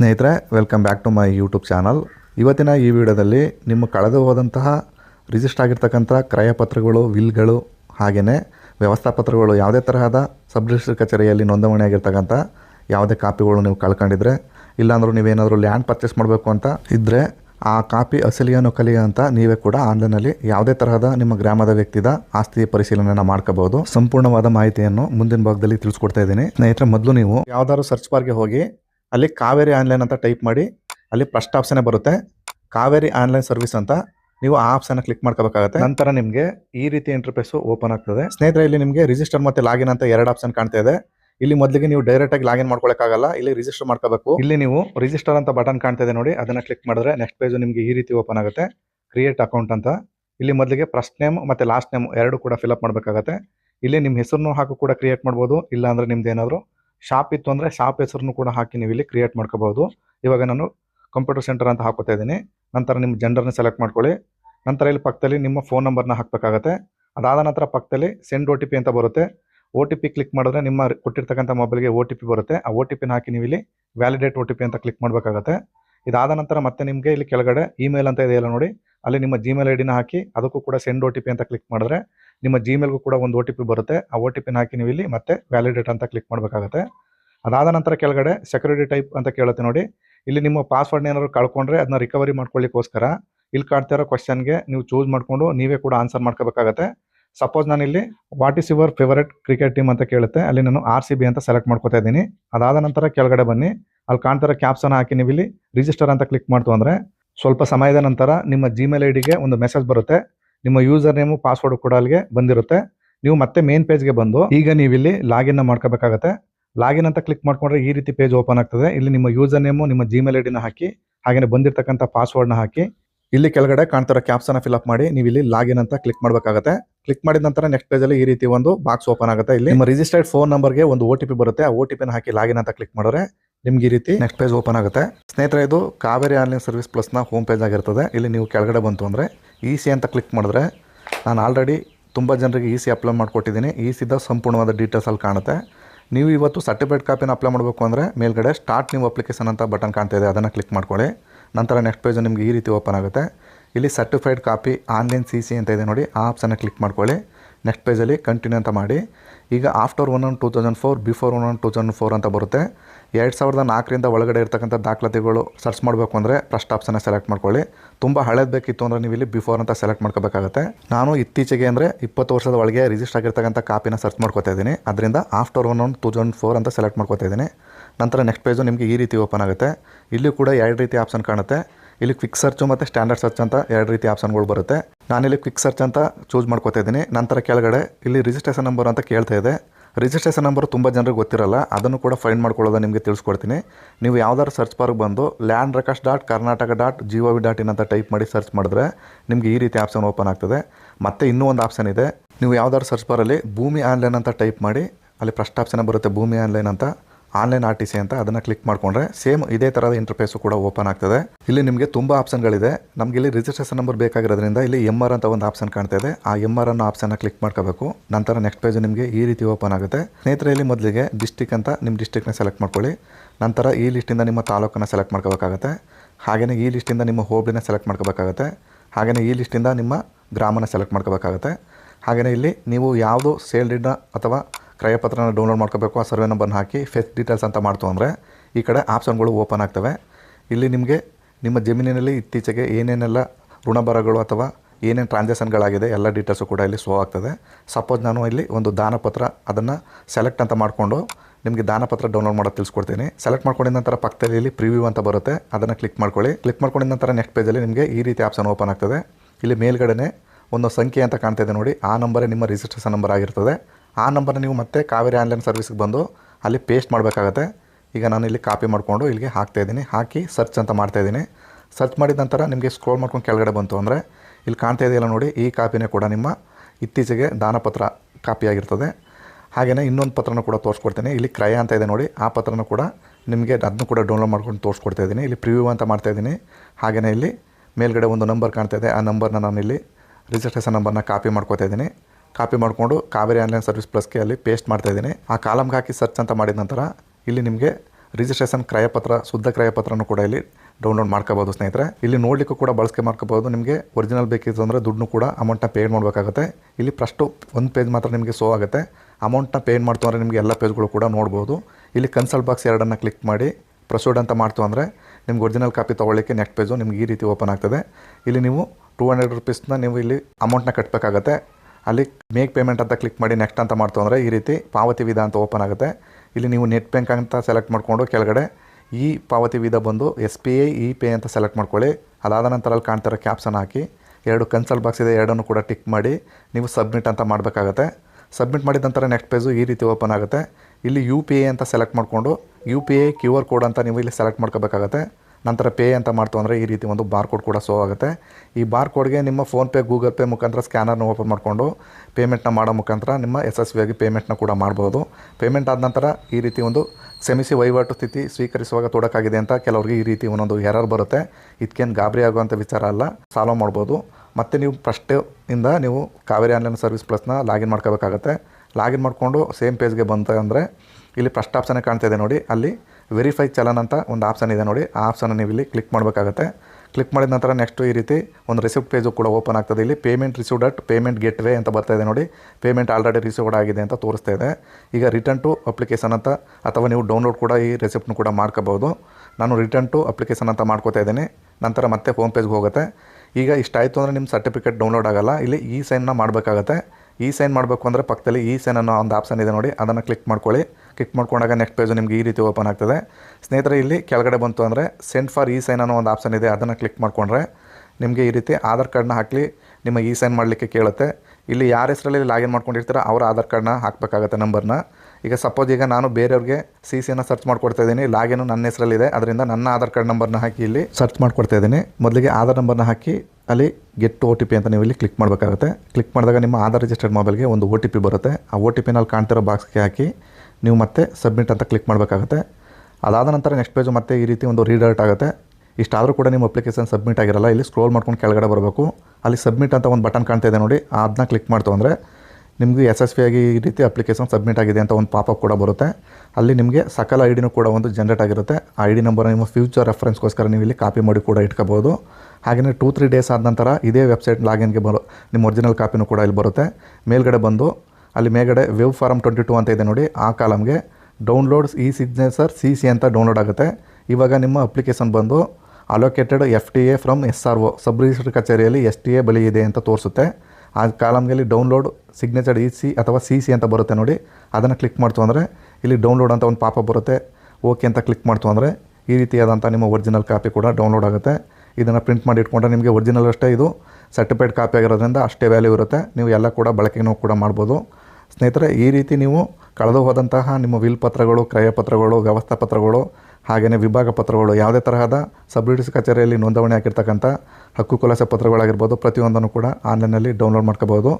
ಸ್ನೇಹಿತರೆ welcome back to my YouTube channel ಇವತ್ತಿನ ಈ ವಿಡಿಯೋದಲ್ಲಿ ನಿಮ್ಮ ಕಳೆದು ಹೋದಂತಹ ರಿಜಿಸ್ಟರ್ ಆಗಿರ್ತಕ್ಕಂಥ ಕ್ರಯಪತ್ರಗಳು ವಿಲ್ಗಳು ಹಾಗೆಯೇ ವ್ಯವಸ್ಥಾಪತ್ರಗಳು ಯಾವುದೇ ತರಹದ ಸಬ್ ರಿಜಿಸ್ಟರ್ ಕಚೇರಿಯಲ್ಲಿ ನೋಂದಣಿ ಆಗಿರ್ತಕ್ಕಂಥ ಯಾವುದೇ ಕಾಪಿಗಳು ನೀವು ಕಳ್ಕೊಂಡಿದ್ರೆ, ಇಲ್ಲಾಂದರೂ ನೀವೇನಾದರೂ ಲ್ಯಾಂಡ್ ಪರ್ಚೇಸ್ ಮಾಡಬೇಕು ಅಂತ ಇದ್ದರೆ ಆ ಕಾಪಿ ಅಸಲಿಯನ್ನು ಕಲಿಯ ಅಂತ ನೀವೇ ಕೂಡ ಆನ್ಲೈನಲ್ಲಿ ಯಾವುದೇ ತರಹದ ನಿಮ್ಮ ಗ್ರಾಮದ ವ್ಯಕ್ತಿದ ಆಸ್ತಿ ಪರಿಶೀಲನೆಯನ್ನು ಮಾಡ್ಕೋಬಹುದು. ಸಂಪೂರ್ಣವಾದ ಮಾಹಿತಿಯನ್ನು ಮುಂದಿನ ಭಾಗದಲ್ಲಿ ತಿಳಿಸ್ಕೊಡ್ತಾ ಇದ್ದೀನಿ. ಸ್ನೇಹಿತರೆ, ಮೊದಲು ನೀವು ಯಾವ್ದಾದ್ರು ಸರ್ಚ್ ಬಾರ್ಗೆ ಹೋಗಿ ಅಲ್ಲಿ ಕಾವೇರಿ ಆನ್ಲೈನ್ ಅಂತ ಟೈಪ್ ಮಾಡಿ ಅಲ್ಲಿ ಫಸ್ಟ್ ಆಪ್ಷನ್ ಬರುತ್ತೆ. ಕಾವೇರಿ ಆನ್ಲೈನ್ ಸರ್ವಿಸ್ ಅಂತ ನೀವು ಆ ಆಪ್ಷನ್ ಕ್ಲಿಕ್ ಮಾಡ್ಕೋಬೇಕಾಗುತ್ತೆ. ನಂತರ ನಿಮಗೆ ಈ ರೀತಿ ಇಂಟರ್ಫೇಸು ಓಪನ್ ಆಗ್ತದೆ. ಸ್ನೇಹಿತರೆ, ಇಲ್ಲಿ ನಿಮಗೆ ರಿಜಿಸ್ಟರ್ ಮತ್ತೆ ಲಾಗಿನ್ ಅಂತ ಎರಡು ಆಪ್ಷನ್ ಕಾಣ್ತಾ ಇದೆ. ಇಲ್ಲಿ ಮೊದಲಿಗೆ ನೀವು ಡೈರೆಕ್ಟ್ ಆಗಿ ಲಾಗಿನ್ ಮಾಡ್ಕೊಳಕ್ಕಾಗಲ್ಲ, ಇಲ್ಲಿ ರಿಜಿಸ್ಟರ್ ಮಾಡ್ಕೋಬೇಕು. ಇಲ್ಲಿ ನೀವು ರಿಜಿಸ್ಟರ್ ಅಂತ ಬಟನ್ ಕಾಣ್ತಾ ಇದೆ ನೋಡಿ, ಅದನ್ನ ಕ್ಲಿಕ್ ಮಾಡಿದ್ರೆ ನೆಕ್ಸ್ಟ್ ಪೇಜ್ ನಿಮಗೆ ಈ ರೀತಿ ಓಪನ್ ಆಗುತ್ತೆ. ಕ್ರಿಯೇಟ್ ಅಕೌಂಟ್ ಅಂತ. ಇಲ್ಲಿ ಮೊದಲಿಗೆ ಫಸ್ಟ್ ನೇಮ್ ಮತ್ತೆ ಲಾಸ್ಟ್ ನೇಮ್ ಎರಡು ಕೂಡ ಫಿಲ್ ಅಪ್ ಮಾಡಬೇಕಾಗತ್ತೆ. ಇಲ್ಲಿ ನಿಮ್ಮ ಹೆಸರನ್ನು ಹಾಕು ಕೂಡ ಕ್ರಿಯೇಟ್ ಮಾಡ್ಬೋದು, ಇಲ್ಲಾಂದ್ರೆ ನಿಮ್ದು ಏನಾದ್ರು ಶಾಪ್ ಇತ್ತು ಅಂದ್ರೆ ಶಾಪ್ ಹೆಸರನ್ನು ಕೂಡ ಹಾಕಿ ನೀವು ಇಲ್ಲಿ ಕ್ರಿಯೇಟ್ ಮಾಡ್ಕೋಬಹುದು. ಇವಾಗ ನಾನು ಕಂಪ್ಯೂಟರ್ ಸೆಂಟರ್ ಅಂತ ಹಾಕೋತಾ ಇದ್ದೀನಿ. ನಂತರ ನಿಮ್ಮ ಜೆಂಡರ್ನ ಸೆಲೆಕ್ಟ್ ಮಾಡ್ಕೊಳ್ಳಿ. ನಂತರ ಇಲ್ಲಿ ಪಕ್ಕದಲ್ಲಿ ನಿಮ್ಮ ಫೋನ್ ನಂಬರ್ನ ಹಾಕಬೇಕಾಗತ್ತೆ. ಅದಾದ ನಂತರ ಪಕ್ಕದಲ್ಲಿ ಸೆಂಡ್ ಒ ಅಂತ ಬರುತ್ತೆ. ಒ ಕ್ಲಿಕ್ ಮಾಡಿದ್ರೆ ನಿಮ್ಮ ಕೊಟ್ಟಿರ್ತಕ್ಕಂಥ ಮೊಬೈಲ್ಗೆ ಒ ಟಿ ಬರುತ್ತೆ. ಆ ಒ ಟಿ ಹಾಕಿ ನೀವು ಇಲ್ಲಿ ವ್ಯಾಲಿಡೇಟ್ ಒ ಅಂತ ಕ್ಲಿಕ್ ಮಾಡಬೇಕಾಗತ್ತೆ. ಇದಾದ ನಂತರ ಮತ್ತೆ ನಿಮಗೆ ಇಲ್ಲಿ ಕೆಳಗಡೆ ಇಮೇಲ್ ಅಂತ ಇದೆಯಲ್ಲ ನೋಡಿ. ಅಲ್ಲಿ ನಿಮ್ಮ ಜಿಮೇಲ್ ಐ ಡಿನ ಹಾಕಿ ಅದಕ್ಕೂ ಕೂಡ ಸೆಂಡ್ ಒ ಅಂತ ಕ್ಲಿಕ್ ಮಾಡಿದ್ರೆ ನಿಮ್ಮ ಜಿಮೇಲ್ಗೂ ಕೂಡ ಒಂದು ಒ ಟಿ ಪಿ ಬರುತ್ತೆ. ಆ ಒ ಟಿ ಪಿನ ಹಾಕಿ ನೀವು ಇಲ್ಲಿ ಮತ್ತೆ ವ್ಯಾಲಿಡೇಟ್ ಅಂತ ಕ್ಲಿಕ್ ಮಾಡಬೇಕಾಗತ್ತೆ. ಅದಾದ ನಂತರ ಕೆಳಗಡೆ ಸೆಕ್ಯೂರಿಟಿ ಟೈಪ್ ಅಂತ ಕೇಳುತ್ತೆ ನೋಡಿ. ಇಲ್ಲಿ ನಿಮ್ಮ ಪಾಸ್ವರ್ಡ್ ಏನಾದ್ರು ಕಳ್ಕೊಂಡ್ರೆ ಅದನ್ನ ರಿಕವರಿ ಮಾಡ್ಕೊಳ್ಳಿಕ್ಕೋಸ್ಕರ ಇಲ್ಲಿ ಕಾಡ್ತಾ ಇರೋ ಕ್ವಶನ್ಗೆ ನೀವು ಚೂಸ್ ಮಾಡಿಕೊಂಡು ನೀವೇ ಕೂಡ ಆನ್ಸರ್ ಮಾಡ್ಕೋಬೇಕಾಗತ್ತೆ. ಸಪೋಸ್ ನಾನು ಇಲ್ಲಿ what is your favourite cricket team ಅಂತ ಕೇಳುತ್ತೆ. ಅಲ್ಲಿ ನಾನು ಆರ್ ಸಿ ಬಿ ಅಂತ ಸೆಲೆಕ್ಟ್ ಮಾಡ್ಕೋತಾ ಇದ್ದೀನಿ. ಅದಾದ ನಂತರ ಕೆಳಗಡೆ ಬನ್ನಿ. ಅಲ್ಲಿ ಕಾಣ್ತಿರೋ ಕ್ಯಾಪ್ಸನ್ನು ಹಾಕಿ ನೀವು ಇಲ್ಲಿ ರಿಜಿಸ್ಟರ್ ಅಂತ ಕ್ಲಿಕ್ ಮಾಡ್ತು ಅಂದರೆ ಸ್ವಲ್ಪ ಸಮಯದ ನಂತರ ನಿಮ್ಮ ಜಿಮೇಲ್ ಐ ಡಿಗೆ ಒಂದು ಮೆಸೇಜ್ ಬರುತ್ತೆ. ನಿಮ್ಮ ಯೂಸರ್ ನೇಮು ಪಾಸ್ವರ್ಡ್ ಕೂಡ ಅಲ್ಲಿಗೆ ಬಂದಿರುತ್ತೆ. ನೀವು ಮತ್ತೆ ಮೇನ್ ಪೇಜ್ಗೆ ಬಂದು, ಈಗ ನೀವು ಇಲ್ಲಿ ಲಾಗಿನ್ ಮಾಡ್ಕೋಬೇಕಾಗತ್ತೆ. ಲಾಗಿನ್ ಅಂತ ಕ್ಲಿಕ್ ಮಾಡ್ಕೊಂಡ್ರೆ ಈ ರೀತಿ ಪೇಜ್ ಓಪನ್ ಆಗ್ತದೆ. ಇಲ್ಲಿ ನಿಮ್ಮ ಯೂಸರ್ ನೇಮು ನಿಮ್ಮ ಜಿಮೇಲ್ ಐ ಡಿನ ಹಾಕಿ ಹಾಗೆ ಬಂದಿರತಕ್ಕಂಥ ಪಾಸ್ವರ್ಡ್ನ ಹಾಕಿ, ಇಲ್ಲಿ ಕೆಳಗಡೆ ಕಾಣ್ತಿರೋ ಕ್ಯಾಪ್ಸನ್ನ ಫಿಲ್ಅಪ್ ಮಾಡಿ ನೀವು ಇಲ್ಲಿ ಲಾಗಿನ್ ಅಂತ ಕ್ಲಿಕ್ ಮಾಡಬೇಕಾಗುತ್ತೆ. ಕ್ಲಿಕ್ ಮಾಡಿದ ನಂತರ ನೆಕ್ಸ್ಟ್ ಪೇಜಲ್ಲಿ ಈ ರೀತಿ ಒಂದು ಬಾಕ್ಸ್ ಓಪನ್ ಆಗುತ್ತೆ. ಇಲ್ಲಿ ನಿಮ್ಮ ರಿಜಿಸ್ಟರ್ಡ್ ಫೋನ್ ನಂಬರ್ಗೆ ಒಂದು ಓ ಟಿ ಪಿ ಬರುತ್ತೆ. ಆ ಓ ಟಿ ಪಿನ ಹಾಕಿ ಲಾಗಿನ್ ಅಂತ ಕ್ಲಿಕ್ ಮಾಡಿದ್ರೆ ನಿಮ್ಗೆ ಈ ರೀತಿ ನೆಕ್ಸ್ಟ್ ಪೇಜ್ ಓಪನ್ ಆಗುತ್ತೆ. ಸ್ನೇಹಿತರೆ, ಇದು ಕಾವೇರಿ ಆನ್ಲೈನ್ ಸರ್ವಿಸ್ ಪ್ಲಸ್ನ ಹೋಮ್ ಪೇಜ್ ಆಗಿರ್ತದೆ. ಇಲ್ಲಿ ನೀವು ಕೆಳಗಡೆ ಬಂತು ಅಂದರೆ ಇ ಸಿ ಅಂತ ಕ್ಲಿಕ್ ಮಾಡಿದ್ರೆ ನಾನು ಆಲ್ರೆಡಿ ತುಂಬ ಜನರಿಗೆ ಇ ಸಿ ಅಪ್ಲೈ ಮಾಡಿಕೊಟ್ಟಿದ್ದೀನಿ. ಇ ಸಿದ ಸಂಪೂರ್ಣವಾದ ಡೀಟೇಲ್ಸಲ್ಲಿ ಕಾಣುತ್ತೆ. ನೀವು ಇವತ್ತು ಸರ್ಟಿಫಿಕೇಟ್ ಕಾಪಿನ ಅಪ್ಲೈ ಮಾಡಬೇಕು ಅಂದರೆ ಮೇಲ್ಗಡೆ ಸ್ಟಾರ್ಟ್ ನ್ಯೂ ಅಪ್ಲಿಕೇಶನ್ ಅಂತ ಬಟನ್ ಕಾಣ್ತಾ ಇದೆ. ಅದನ್ನು ಕ್ಲಿಕ್ ಮಾಡ್ಕೊಳ್ಳಿ. ನಂತರ ನೆಕ್ಸ್ಟ್ ಪೇಜ್ ನಿಮಗೆ ಈ ರೀತಿ ಓಪನ್ ಆಗುತ್ತೆ. ಇಲ್ಲಿ certified copy online C C ಅಂತ ಇದೆ ನೋಡಿ. ಆ ಆಪ್ಷನ್ನ ಕ್ಲಿಕ್ ಮಾಡ್ಕೊಳ್ಳಿ. ನೆಕ್ಸ್ಟ್ ಪೇಜಲ್ಲಿ ಕಂಟಿನ್ಯೂ ಅಂತ ಮಾಡಿ. ಈಗ after one one two thousand four, before one one two thousand four ಅಂತ ಬರುತ್ತೆ. ಎರಡು ಸಾವಿರದ ನಾಲ್ಕರಿಂದ ಒಳಗಡೆ ಇರ್ತಕ್ಕಂಥ ದಾಖಲಾತಿಗಳು ಸರ್ಚ್ ಮಾಡಬೇಕು ಅಂದರೆ ಫಸ್ಟ್ ಆಪ್ಷನ್ನ ಸೆಲೆಕ್ಟ್ ಮಾಡ್ಕೊಳ್ಳಿ. ತುಂಬ ಹಳೇದು ಬೇಕಿತ್ತು ಅಂದರೆ ನೀವು ಇಲ್ಲಿ ಬಿಫೋರ್ ಅಂತ ಸೆಲೆಕ್ಟ್ ಮಾಡ್ಕೋಬೇಕಾಗುತ್ತೆ. ನಾನು ಇತ್ತೀಚೆಗೆ ಅಂದರೆ ಇಪ್ಪತ್ತು ವರ್ಷದ ಒಳಗೆ ರಿಜಿಸ್ಟರ್ ಆಗಿರ್ತಕ್ಕಂಥ ಕಾಪಿನ ಸರ್ಚ್ ಮಾಡ್ಕೋತಾ ಇದ್ದೀನಿ. ಅದರಿಂದ after one one two thousand four ಅಂತ ಸೆಲೆಕ್ಟ್ ಮಾಡ್ಕೋತಾ ಇದ್ದೀನಿ. ನಂತರ ನೆಕ್ಸ್ಟ್ ಪೇಜು ನಿಮಗೆ ಈ ರೀತಿ ಓಪನ್ ಆಗುತ್ತೆ. ಇಲ್ಲಿ ಕೂಡ ಎರಡು ರೀತಿ ಆಪ್ಷನ್ ಕಾಣುತ್ತೆ. ಇಲ್ಲಿ ಕ್ವಿಕ್ ಸರ್ಚು ಮತ್ತು ಸ್ಟ್ಯಾಂಡರ್ಡ್ ಸರ್ಚ್ ಅಂತ ಎರಡು ರೀತಿ ಆಪ್ಷನ್ಗಳು ಬರುತ್ತೆ. ನಾನಿಲ್ಲಿ ಕ್ವಿಕ್ ಸರ್ಚ್ ಅಂತ ಚೂಸ್ ಮಾಡ್ಕೋತಾ ಇದ್ದೀನಿ. ನಂತರ ಕೆಳಗಡೆ ಇಲ್ಲಿ ರಿಜಿಸ್ಟ್ರೇಷನ್ ನಂಬರ್ ಅಂತ ಕೇಳ್ತಾ ಇದೆ. ರಿಜಿಸ್ಟ್ರೇಷನ್ ನಂಬರ್ ತುಂಬ ಜನರಿಗೆ ಗೊತ್ತಿರಲ್ಲ, ಅದನ್ನು ಕೂಡ ಫೈಂಡ್ ಮಾಡ್ಕೊಳ್ಳೋದು ನಿಮಗೆ ತಿಳಿಸ್ಕೊಡ್ತೀನಿ. ನೀವು ಯಾವ್ದಾದ್ರು ಸರ್ಚ್ ಬಾರ್ಗೆ ಬಂದು land records dot Karnataka dot G V dot in ಅಂತ ಟೈಪ್ ಮಾಡಿ ಸರ್ಚ್ ಮಾಡಿದ್ರೆ ನಿಮಗೆ ಈ ರೀತಿ ಆಪ್ಷನ್ ಓಪನ್ ಆಗ್ತದೆ. ಮತ್ತು ಇನ್ನೂ ಒಂದು ಆಪ್ಷನ್ ಇದೆ. ನೀವು ಯಾವ್ದಾದ್ರು ಸರ್ಚ್ ಬಾರಲ್ಲಿ ಭೂಮಿ ಆನ್ಲೈನ್ ಅಂತ ಟೈಪ್ ಮಾಡಿ, ಅಲ್ಲಿ ಫಸ್ಟ್ ಆಪ್ಷನ್ ಬರುತ್ತೆ ಭೂಮಿ ಆನ್ಲೈನ್ ಅಂತ. ಆನ್ಲೈನ್ ಆರ್ ಟಿ ಸಿ ಅಂತ ಅದನ್ನು ಕ್ಲಿಕ್ ಮಾಡಿಕೊಂಡ್ರೆ ಸೇಮ್ ಇದೇ ಥರದ ಇಂಟರ್ಫೇಸು ಕೂಡ ಓಪನ್ ಆಗ್ತದೆ. ಇಲ್ಲಿ ನಿಮಗೆ ತುಂಬ ಆಪ್ಷನ್ಗಳಿದೆ ನಮಗೆ ಇಲ್ಲಿ ರಿಜಿಸ್ಟ್ರೇಷನ್ ನಂಬರ್ ಬೇಕಾಗಿರೋದ್ರಿಂದ ಇಲ್ಲಿ ಎಂ ಆರ್ ಅಂತ ಒಂದು ಆಪ್ಷನ್ ಕಾಣ್ತಾ ಇದೆ. ಆ ಎಂ ಆರ್ ಅನ್ನೋ ಆಪ್ಷನ್ನ ಕ್ಲಿಕ್ ಮಾಡ್ಕೋಬೇಕು. ನಂತರ ನೆಕ್ಸ್ಟ್ ಪೇಜ್ ನಿಮಗೆ ಈ ರೀತಿ ಓಪನ್ ಆಗುತ್ತೆ. ಸ್ನೇಹಿತರೆ ಇಲ್ಲಿ ಮೊದಲಿಗೆ ಡಿಸ್ಟಿಕ್ ಅಂತ ನಿಮ್ಮ ಡಿಸ್ಟಿಕ್ನ ಸೆಲೆಕ್ಟ್ ಮಾಡ್ಕೊಳ್ಳಿ. ನಂತರ ಈ ಲಿಸ್ಟಿಂದ ನಿಮ್ಮ ತಾಲೂಕನ್ನು ಸೆಲೆಕ್ಟ್ ಮಾಡ್ಕೋಬೇಕಾಗುತ್ತೆ. ಹಾಗೆಯೇ ಈ ಲಿಸ್ಟಿಂದ ನಿಮ್ಮ ಹೋಬಳಿನ ಸೆಲೆಕ್ಟ್ ಮಾಡ್ಕೋಬೇಕಾಗುತ್ತೆ. ಹಾಗೆಯೇ ಈ ಲಿಸ್ಟಿಂದ ನಿಮ್ಮ ಗ್ರಾಮನ ಸೆಲೆಕ್ಟ್ ಮಾಡ್ಕೋಬೇಕಾಗುತ್ತೆ. ಹಾಗೆಯೇ ಇಲ್ಲಿ ನೀವು ಯಾವುದು ಸೇಲ್ ಡೀಡ್ನ ಅಥವಾ ಕ್ರಯಪತ್ರನ ಡೌನ್ಲೋಡ್ ಮಾಡ್ಕೋಬೇಕು, ಆ ಸರ್ವೆ ನಂಬರ್ನ ಹಾಕಿ ಫೇಸ್ ಡೀಟೇಲ್ಸ್ ಅಂತ ಮಾಡ್ತು ಅಂದರೆ ಈ ಕಡೆ ಆಪ್ಷನ್ಗಳು ಓಪನ್ ಆಗ್ತವೆ. ಇಲ್ಲಿ ನಿಮಗೆ ನಿಮ್ಮ ಜಮೀನಿನಲ್ಲಿ ಇತ್ತೀಚೆಗೆ ಏನೇನೆಲ್ಲ ಋಣಭಾರಗಳು ಅಥವಾ ಏನೇನು ಟ್ರಾನ್ಸಾಕ್ಷನ್ಗಳಾಗಿದೆ ಎಲ್ಲ ಡೀಟೇಲ್ಸು ಕೂಡ ಇಲ್ಲಿ ಶೋ ಆಗ್ತದೆ. ಸಪೋಸ್ ನಾನು ಇಲ್ಲಿ ಒಂದು ದಾನಪತ್ರ ಅದನ್ನು ಸೆಲೆಕ್ಟ್ ಅಂತ ಮಾಡಿಕೊಂಡು ನಿಮಗೆ ದಾನಪತ್ರ ಡೌನ್ಲೋಡ್ ಮಾಡೋದು ತಿಳಿಸ್ಕೊಡ್ತೀನಿ. ಸೆಲೆಕ್ಟ್ ಮಾಡ್ಕೊಂಡಿದ ನಂತರ ಪಕ್ಕದಲ್ಲಿ ಇಲ್ಲಿ ಪ್ರಿವ್ಯೂ ಅಂತ ಬರುತ್ತೆ. ಅದನ್ನು ಕ್ಲಿಕ್ ಮಾಡ್ಕೊಳ್ಳಿ. ಕ್ಲಿಕ್ ಮಾಡ್ಕೊಂಡಿದ ನಂತರ ನೆಕ್ಸ್ಟ್ ಪೇಜಲ್ಲಿ ನಿಮಗೆ ಈ ರೀತಿ ಆಪ್ಷನ್ ಓಪನ್ ಆಗ್ತದೆ. ಇಲ್ಲಿ ಮೇಲ್ಗಡೆ ಒಂದು ಸಂಖ್ಯೆ ಅಂತ ಕಾಣ್ತಾ ಇದೆ ನೋಡಿ. ಆ ನಂಬರೇ ನಿಮ್ಮ ರಿಜಿಸ್ಟ್ರೇಷನ್ ನಂಬರ್ ಆಗಿರ್ತದೆ. ಆ ನಂಬರ್ನ ನೀವು ಮತ್ತೆ ಕಾವೇರಿ ಆನ್ಲೈನ್ ಸರ್ವಿಸ್ಗೆ ಬಂದು ಅಲ್ಲಿ ಪೇಸ್ಟ್ ಮಾಡಬೇಕಾಗತ್ತೆ. ಈಗ ನಾನು ಇಲ್ಲಿ ಕಾಪಿ ಮಾಡಿಕೊಂಡು ಇಲ್ಲಿಗೆ ಹಾಕ್ತಾ ಇದ್ದೀನಿ. ಹಾಕಿ ಸರ್ಚ್ ಅಂತ ಮಾಡ್ತಾ ಇದ್ದೀನಿ. ಸರ್ಚ್ ಮಾಡಿದ ನಂತರ ನಿಮಗೆ ಸ್ಕ್ರೋಲ್ ಮಾಡ್ಕೊಂಡು ಕೆಳಗಡೆ ಬಂತು ಅಂದರೆ ಇಲ್ಲಿ ಕಾಣ್ತಾ ಇದೆಯಲ್ಲ ನೋಡಿ, ಈ ಕಾಪಿನೇ ಕೂಡ ನಿಮ್ಮ ಇತ್ತೀಚೆಗೆ ದಾನಪತ್ರ ಕಾಪಿಯಾಗಿರ್ತದೆ. ಹಾಗೆಯೇ ಇನ್ನೊಂದು ಪತ್ರನೂ ಕೂಡ ತೋರಿಸ್ಕೊಡ್ತೀನಿ. ಇಲ್ಲಿ ಕ್ರಯ ಅಂತ ಇದೆ ನೋಡಿ, ಆ ಪತ್ರನೂ ಕೂಡ ನಿಮಗೆ ಅದನ್ನು ಕೂಡ ಡೌನ್ಲೋಡ್ ಮಾಡ್ಕೊಂಡು ತೋರಿಸ್ಕೊಡ್ತಾ ಇದ್ದೀನಿ. ಇಲ್ಲಿ ಪ್ರಿವ್ಯೂ ಅಂತ ಮಾಡ್ತಾ ಇದ್ದೀನಿ. ಹಾಗೆಯೇ ಇಲ್ಲಿ ಮೇಲ್ಗಡೆ ಒಂದು ನಂಬರ್ ಕಾಣ್ತಾ ಇದೆ. ಆ ನಂಬರ್ನ ನಾನು ಇಲ್ಲಿ ರಿಜಿಸ್ಟ್ರೇಷನ್ ನಂಬರ್ನ ಕಾಪಿ ಮಾಡ್ಕೋತಾ ಇದ್ದೀನಿ. ಕಾಪಿ ಮಾಡಿಕೊಂಡು ಕಾವೇರಿ ಆನ್ಲೈನ್ ಸರ್ವಿಸ್ ಪ್ಲಸ್ಗೆ ಅಲ್ಲಿ ಪೇಸ್ಟ್ ಮಾಡ್ತಾ ಇದ್ದೀನಿ. ಆ ಕಾಲಮ್ಗೆ ಹಾಕಿ ಸರ್ಚ್ ಅಂತ ಮಾಡಿದ ನಂತರ ಇಲ್ಲಿ ನಿಮಗೆ ರಿಜಿಸ್ಟ್ರೇಷನ್ ಕ್ರಯಪತ್ರ, ಶುದ್ಧ ಕ್ರಯಪತ್ರನೂ ಕೂಡ ಇಲ್ಲಿ ಡೌನ್ಲೋಡ್ ಮಾಡ್ಕೋಬೋದು ಸ್ನೇಹಿತರೆ. ಇಲ್ಲಿ ನೋಡಲಿಕ್ಕೂ ಕೂಡ ಬಳಕೆ ಮಾಡ್ಕೋಬೋದು. ನಿಮಗೆ ಒರಿಜಿನಲ್ ಬೇಕಿತ್ತು ಅಂದರೆ ದುಡ್ಡು ಕೂಡ ಅಮೌಂಟ್ನ ಪೇ ಮಾಡಬೇಕಾಗುತ್ತೆ. ಇಲ್ಲಿ ಫಸ್ಟು ಒಂದು ಪೇಜ್ ಮಾತ್ರ ನಿಮಗೆ ಸೋ ಆಗುತ್ತೆ. ಅಮೌಂಟ್ನ ಪೇ ಮಾಡ್ತು ಅಂದರೆ ನಿಮಗೆ ಎಲ್ಲ ಪೇಜ್ಗಳು ಕೂಡ ನೋಡ್ಬೋದು. ಇಲ್ಲಿ ಕನ್ಸಲ್ಟ್ ಬಾಕ್ಸ್ ಎರಡನ್ನು ಕ್ಲಿಕ್ ಮಾಡಿ ಪ್ರೊಸೀಡ್ ಅಂತ ಮಾಡ್ತು ಅಂದರೆ ನಿಮ್ಗೆ ಒರಿಜಿನಲ್ ಕಾಪಿ ತೊಗೊಳ್ಳಿಕ್ಕೆ ನೆಕ್ಸ್ಟ್ ಪೇಜು ನಿಮ್ಗೆ ಈ ರೀತಿ ಓಪನ್ ಆಗ್ತದೆ. ಇಲ್ಲಿ ನೀವು ಟೂ ಹಂಡ್ರೆಡ್ ರುಪೀಸ್ನ ನೀವು ಇಲ್ಲಿ ಅಮೌಂಟ್ನ ಕಟ್ಟಬೇಕಾಗತ್ತೆ ಅಲ್ಲಿ ಮೇಕ್ ಪೇಮೆಂಟ್ ಅಂತ ಕ್ಲಿಕ್ ಮಾಡಿ ನೆಕ್ಸ್ಟ್ ಅಂತ ಮಾಡ್ತು ಅಂದರೆ ಈ ರೀತಿ ಪಾವತಿ ವಿಧ ಅಂತ ಓಪನ್ ಆಗುತ್ತೆ. ಇಲ್ಲಿ ನೀವು ನೆಟ್ ಬ್ಯಾಂಕ್ ಅಂತ ಸೆಲೆಕ್ಟ್ ಮಾಡಿಕೊಂಡು ಕೆಳಗಡೆ ಈ ಪಾವತಿ ವಿಧ ಬಂದು S B I e pay ಅಂತ ಸೆಲೆಕ್ಟ್ ಮಾಡ್ಕೊಳ್ಳಿ. ಅದಾದ ನಂತರ ಅಲ್ಲಿ ಕಾಣ್ತಿರೋ ಕ್ಯಾಪ್ಸನ್ ಹಾಕಿ ಎರಡು ಕನ್ಸಲ್ಟ್ ಬಾಕ್ಸ್ ಇದೆ, ಎರಡನ್ನು ಕೂಡ ಟಿಕ್ ಮಾಡಿ ನೀವು ಸಬ್ಮಿಟ್ ಅಂತ ಮಾಡಬೇಕಾಗತ್ತೆ. ಸಬ್ಮಿಟ್ ಮಾಡಿದ ನಂತರ ನೆಕ್ಸ್ಟ್ ಪೇಜು ಈ ರೀತಿ ಓಪನ್ ಆಗುತ್ತೆ. ಇಲ್ಲಿ ಯು ಪಿ ಐ ಅಂತ ಸೆಲೆಕ್ಟ್ ಮಾಡಿಕೊಂಡು U P I Q R code ಅಂತ ನೀವು ಇಲ್ಲಿ ಸೆಲೆಕ್ಟ್ ಮಾಡ್ಕೋಬೇಕಾಗತ್ತೆ. ನಂತರ ಪೇ ಅಂತ ಮಾಡ್ತು ಅಂದರೆ ಈ ರೀತಿ ಒಂದು ಬಾರ್ ಕೋಡ್ ಕೂಡ ಸೋ ಆಗುತ್ತೆ. ಈ ಬಾರ್ ಕೋಡ್ಗೆ ನಿಮ್ಮ ಫೋನ್ಪೇ ಗೂಗಲ್ ಪೇ ಮುಖಾಂತರ ಸ್ಕ್ಯಾನರ್ನ ಓಪನ್ ಮಾಡಿಕೊಂಡು ಪೇಮೆಂಟ್ನ ಮಾಡೋ ಮುಖಾಂತರ ನಿಮ್ಮ ಯಶಸ್ವಿಯಾಗಿ ಪೇಮೆಂಟ್ನ ಕೂಡ ಮಾಡ್ಬೋದು. ಪೇಮೆಂಟ್ ಆದ ನಂತರ ಈ ರೀತಿ ಒಂದು ಕ್ಷಮಿಸಿ ವಹಿವಾಟು ಸ್ಥಿತಿ ಸ್ವೀಕರಿಸುವಾಗ ತೊಡಕಾಗಿದೆ ಅಂತ ಕೆಲವರಿಗೆ ಈ ರೀತಿ ಒಂದೊಂದು ಎರರ್ ಬರುತ್ತೆ. ಇದಕ್ಕೇನು ಗಾಬರಿ ಆಗುವಂಥ ವಿಚಾರ ಅಲ್ಲ ಸಾಲ್ವ್ ಮಾಡ್ಬೋದು. ಮತ್ತು ನೀವು ಫಸ್ಟ್ ಇಂದ ನೀವು ಕಾವೇರಿ ಆನ್ಲೈನ್ ಸರ್ವಿಸ್ ಪ್ಲಸ್ನ ಲಾಗಿನ್ ಮಾಡ್ಕೋಬೇಕಾಗತ್ತೆ. ಲಾಗಿನ್ ಮಾಡಿಕೊಂಡು ಸೇಮ್ ಪೇಜ್ಗೆ ಬಂತ ಅಂದರೆ ಇಲ್ಲಿ ಫಸ್ಟ್ ಆಪ್ಷನ್ನೇ ಕಾಣ್ತಾ ಇದೆ ನೋಡಿ. ಅಲ್ಲಿ ವೆರಿಫೈ ಚಲನ್ ಅಂತ ಒಂದು ಆಪ್ಷನ್ ಇದೆ ನೋಡಿ. ಆ ಆಪ್ಷನ್ ನೀವು ಇಲ್ಲಿ ಕ್ಲಿಕ್ ಮಾಡಬೇಕಾಗುತ್ತೆ. ಕ್ಲಿಕ್ ಮಾಡಿದ ನಂತರ ನೆಕ್ಸ್ಟು ಈ ರೀತಿ ಒಂದು ರಿಸಿಪ್ಟ್ ಪೇಜು ಕೂಡ ಓಪನ್ ಆಗ್ತದೆ. ಇಲ್ಲಿ payment received at payment gateway ಅಂತ ಬರ್ತಾ ಇದೆ ನೋಡಿ. ಪೇಮೆಂಟ್ ಆಲ್ರೆಡಿ ರಿಸೀವ್ಡ್ ಆಗಿದೆ ಅಂತ ತೋರಿಸ್ತಾ ಇದೆ. ಈಗ ರಿಟರ್ನ್ ಟು ಅಪ್ಲಿಕೇಶನ್ ಅಂತ ಅಥವಾ ನೀವು ಡೌನ್ಲೋಡ್ ಕೂಡ ಈ ರೆಸಿಪ್ಟ್ನು ಕೂಡ ಮಾಡ್ಕೋಬೋದು ನಾನು ರಿಟರ್ನ್ ಟು ಅಪ್ಲಿಕೇಶನ್ ಅಂತ ಮಾಡ್ಕೋತಾ ಇದ್ದೀನಿ. ನಂತರ ಮತ್ತೆ ಹೋಮ್ ಪೇಜ್ಗೆ ಹೋಗುತ್ತೆ. ಈಗ ಇಷ್ಟಾಯಿತು ಅಂದರೆ ನಿಮ್ಮ ಸರ್ಟಿಫಿಕೇಟ್ ಡೌನ್ಲೋಡ್ ಆಗೋಲ್ಲ. ಇಲ್ಲಿ ಈ ಸೈನ್ನ ಮಾಡಬೇಕಾಗತ್ತೆ. ಈ ಸೈನ್ ಮಾಡಬೇಕು ಅಂದರೆ ಪಕ್ಕದಲ್ಲಿ ಈ ಸೈನ್ ಅನ್ನೋ ಒಂದು ಆಪ್ಷನ್ ಇದೆ ನೋಡಿ, ಅದನ್ನು ಕ್ಲಿಕ್ ಮಾಡ್ಕೊಳ್ಳಿ. ಕ್ಲಿಕ್ ಮಾಡ್ಕೊಂಡಾಗ ನೆಕ್ಸ್ಟ್ ಪೇಜು ನಿಮ್ಗೆ ಈ ರೀತಿ ಓಪನ್ ಆಗ್ತದೆ. ಸ್ನೇಹಿತರೆ, ಇಲ್ಲಿ ಕೆಳಗಡೆ ಬಂತು ಅಂದರೆ ಸೆಂಡ್ ಫಾರ್ ಇ ಸೈನ್ ಅನ್ನೋ ಒಂದು ಆಪ್ಷನ್ ಇದೆ, ಅದನ್ನು ಕ್ಲಿಕ್ ಮಾಡಿಕೊಂಡ್ರೆ ನಿಮಗೆ ಈ ರೀತಿ ಆಧಾರ್ ಕಾರ್ಡ್ನ ಹಾಕಲಿ, ನಿಮ್ಮ ಈ ಸೈನ್ ಮಾಡಲಿಕ್ಕೆ ಕೇಳುತ್ತೆ. ಇಲ್ಲಿ ಯಾರ ಹೆಸರಲ್ಲಿ ಲಾಗಿನ್ ಮಾಡ್ಕೊಂಡಿರ್ತೀರೋ, ಅವರ ಆಧಾರ್ ಕಾರ್ಡ್ನ ಹಾಕಬೇಕಾಗತ್ತೆ ನಂಬರ್ನ. ಈಗ ಸಪೋಸ್ ಈಗ ನಾನು ಬೇರೆಯವ್ರಿಗೆ ಸಿ ಸಿಯನ್ನು ಸರ್ಚ್ ಮಾಡ್ಕೊಡ್ತಾ ಇದ್ದೀನಿ ಲಾಗಿನ್ ನನ್ನ ಹೆಸರಲ್ಲಿದೆ, ಅದರಿಂದ ನನ್ನ ಆಧಾರ್ ಕಾರ್ಡ್ ನಂಬರ್ನ ಹಾಕಿ ಇಲ್ಲಿ ಸರ್ಚ್ ಮಾಡ್ಕೊಡ್ತಾ ಇದ್ದೀನಿ. ಮೊದಲಿಗೆ ಆಧಾರ್ ನಂಬರ್ನ ಹಾಕಿ ಅಲ್ಲಿ ಗೆಟ್ ಓ ಟಿ ಪಿ ಅಂತ ನೀವು ಇಲ್ಲಿ ಕ್ಲಿಕ್ ಮಾಡಬೇಕಾಗುತ್ತೆ. ಕ್ಲಿಕ್ ಮಾಡಿದಾಗ ನಿಮ್ಮ ಆಧಾರ್ ರಿಜಿಸ್ಟರ್ಡ್ ಮೊಬೈಲ್ಗೆ ಒಂದು ಒ ಟಿ ಪಿ ಬರುತ್ತೆ. ಆ ಒ ಟಿ ಪಿನಲ್ಲಿ ಕಾಣ್ತಿರೋ ಬಾಕ್ಸ್ಗೆ ಹಾಕಿ ನೀವು ಮತ್ತೆ ಸಬ್ಮಿಟ್ ಅಂತ ಕ್ಲಿಕ್ ಮಾಡಬೇಕಾಗುತ್ತೆ. ಅದಾದ ನಂತರ ನೆಕ್ಸ್ಟ್ ಪೇಜು ಮತ್ತೆ ಈ ರೀತಿ ಒಂದು ರೀಡರ್ಟ್ ಆಗುತ್ತೆ. ಇಷ್ಟಾದರೂ ಕೂಡ ನಿಮ್ಮ ಅಪ್ಲಿಕೇಶನ್ ಸಬ್ಮಿಟ್ ಆಗಿರಲ್ಲ. ಇಲ್ಲಿ ಸ್ಕ್ರೋಲ್ ಮಾಡ್ಕೊಂಡು ಕೆಳಗಡೆ ಬರಬೇಕು. ಅಲ್ಲಿ ಸಬ್ಮಿಟ್ ಅಂತ ಒಂದು ಬಟನ್ ಕಾಣ್ತಾ ಇದೆ ನೋಡಿ. ಅದನ್ನ ಕ್ಲಿಕ್ ಮಾಡ್ತು ಅಂದರೆ ನಿಮಗೆ ಯಶಸ್ವಿಯಾಗಿ ಈ ರೀತಿ ಅಪ್ಲಿಕೇಶನ್ ಸಬ್ಮಿಟ್ ಆಗಿದೆ ಅಂತ ಒಂದು ಪಾಪಪ್ ಕೂಡ ಬರುತ್ತೆ. ಅಲ್ಲಿ ನಿಮಗೆ ಸಕಲ ಐ ಡಿನೂ ಕೂಡ ಒಂದು ಜನ್ರೇಟ್ ಆಗಿರುತ್ತೆ. ಆ ಐ ಡಿ ನಂಬರ್ ನಿಮ್ಮ ಫ್ಯೂಚರ್ ರೆಫರೆನ್ಸ್ಗೋಸ್ಕರ ನೀವು ಇಲ್ಲಿ ಕಾಪಿ ಮಾಡಿ ಕೂಡ ಇಟ್ಕೋಬೋದು ಹಾಗೆಯೇ ಟೂ ತ್ರೀ ಡೇಸ್ ಆದ ನಂತರ ಇದೇ ವೆಬ್ಸೈಟ್ ಲಾಗಿನ್ಗೆ ಬರೋ ನಿಮ್ಮ ಒರಿಜಿನಲ್ ಕಾಪಿನೂ ಕೂಡ ಇಲ್ಲಿ ಬರುತ್ತೆ. ಮೇಲ್ಗಡೆ ಬಂದು, ಅಲ್ಲಿ ಮೇಲ್ಗಡೆ ವೆಬ್ ಫಾರಮ್ ಟ್ವೆಂಟಿ ಟು ಅಂತ ಇದೆ ನೋಡಿ. ಆ ಕಾಲಮ್ಗೆ ಡೌನ್ಲೋಡ್ಸ್ ಈ ಸಿಗ್ನೇಚರ್ ಸಿ ಸಿ ಅಂತ ಡೌನ್ಲೋಡ್ ಆಗುತ್ತೆ. ಇವಾಗ ನಿಮ್ಮ ಅಪ್ಲಿಕೇಶನ್ ಬಂದು allocated F T A from S R O sub register ಕಚೇರಿಯಲ್ಲಿ ಎಸ್ ಟಿ ಎ ಬಳಿ ಇದೆ ಅಂತ ತೋರಿಸುತ್ತೆ. ಆ ಕಾಲಮ್ಗೆ ಡೌನ್ಲೋಡ್ ಸಿಗ್ನೇಚರ್ ಇ ಸಿ ಅಥವಾ ಸಿ ಸಿ ಅಂತ ಬರುತ್ತೆ ನೋಡಿ. ಅದನ್ನು ಕ್ಲಿಕ್ ಮಾಡ್ತು ಅಂದರೆ ಇಲ್ಲಿ ಡೌನ್ಲೋಡ್ ಅಂತ ಒಂದು ಪಾಪ ಬರುತ್ತೆ. ಓಕೆ ಅಂತ ಕ್ಲಿಕ್ ಮಾಡ್ತು ಅಂದರೆ ಈ ರೀತಿಯಾದಂಥ ನಿಮ್ಮ ಒರಿಜಿನಲ್ ಕಾಪಿ ಕೂಡ ಡೌನ್ಲೋಡ್ ಆಗುತ್ತೆ. ಇದನ್ನು ಪ್ರಿಂಟ್ ಮಾಡಿ ಇಟ್ಕೊಂಡ್ರೆ ನಿಮಗೆ ಒರಿಜಿನಲ್ ಅಷ್ಟೇ ಇದು. ಸರ್ಟಿಫೈಡ್ ಕಾಪಿ ಆಗಿರೋದ್ರಿಂದ ಅಷ್ಟೇ ವ್ಯಾಲ್ಯೂ ಇರುತ್ತೆ. ನೀವು ಎಲ್ಲ ಕೂಡ ಬಳಕೆನೂ ಕೂಡ ಮಾಡ್ಬೋದು. ಸ್ನೇಹಿತರೆ, ಈ ರೀತಿ ನೀವು ಕಳೆದು ಹೋದಂತಹ ನಿಮ್ಮ ವಿಲ್ ಪತ್ರಗಳು ಕ್ರಯ ಪತ್ರಗಳು ವ್ಯವಸ್ಥಾ ಪತ್ರಗಳು ಹಾಗೆಯೇ ವಿಭಾಗ ಪತ್ರಗಳು ಯಾವುದೇ ತರಹದ ಸಬ್ ರಿಜಿಸ್ಟ್ರಿ ಕಚೇರಿಯಲ್ಲಿ ನೋಂದಣಿ ಆಗಿರ್ತಕ್ಕಂಥ ಹಕ್ಕು ಖುಲಾಸೆ ಪತ್ರಗಳಾಗಿರ್ಬೋದು, ಪ್ರತಿಯೊಂದನ್ನು ಕೂಡ ಆನ್ಲೈನಲ್ಲಿ ಡೌನ್ಲೋಡ್ ಮಾಡ್ಕೋಬೋದು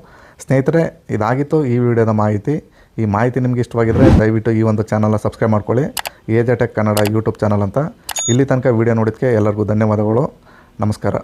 ಸ್ನೇಹಿತರೆ, ಇದಾಗಿತ್ತು ಈ ವಿಡಿಯೋದ ಮಾಹಿತಿ. ಈ ಮಾಹಿತಿ ನಿಮಗೆ ಇಷ್ಟವಾಗಿದ್ದರೆ ದಯವಿಟ್ಟು ಈ ಒಂದು ಚಾನಲ್ನ ಸಬ್ಸ್ಕ್ರೈಬ್ ಮಾಡ್ಕೊಳ್ಳಿ. H J tech Kannada YouTube channel ಅಂತ. ಇಲ್ಲಿ ತನಕ ವಿಡಿಯೋ ನೋಡಿದ್ದಕ್ಕೆ ಎಲ್ಲರಿಗೂ ಧನ್ಯವಾದಗಳು. ನಮಸ್ಕಾರ.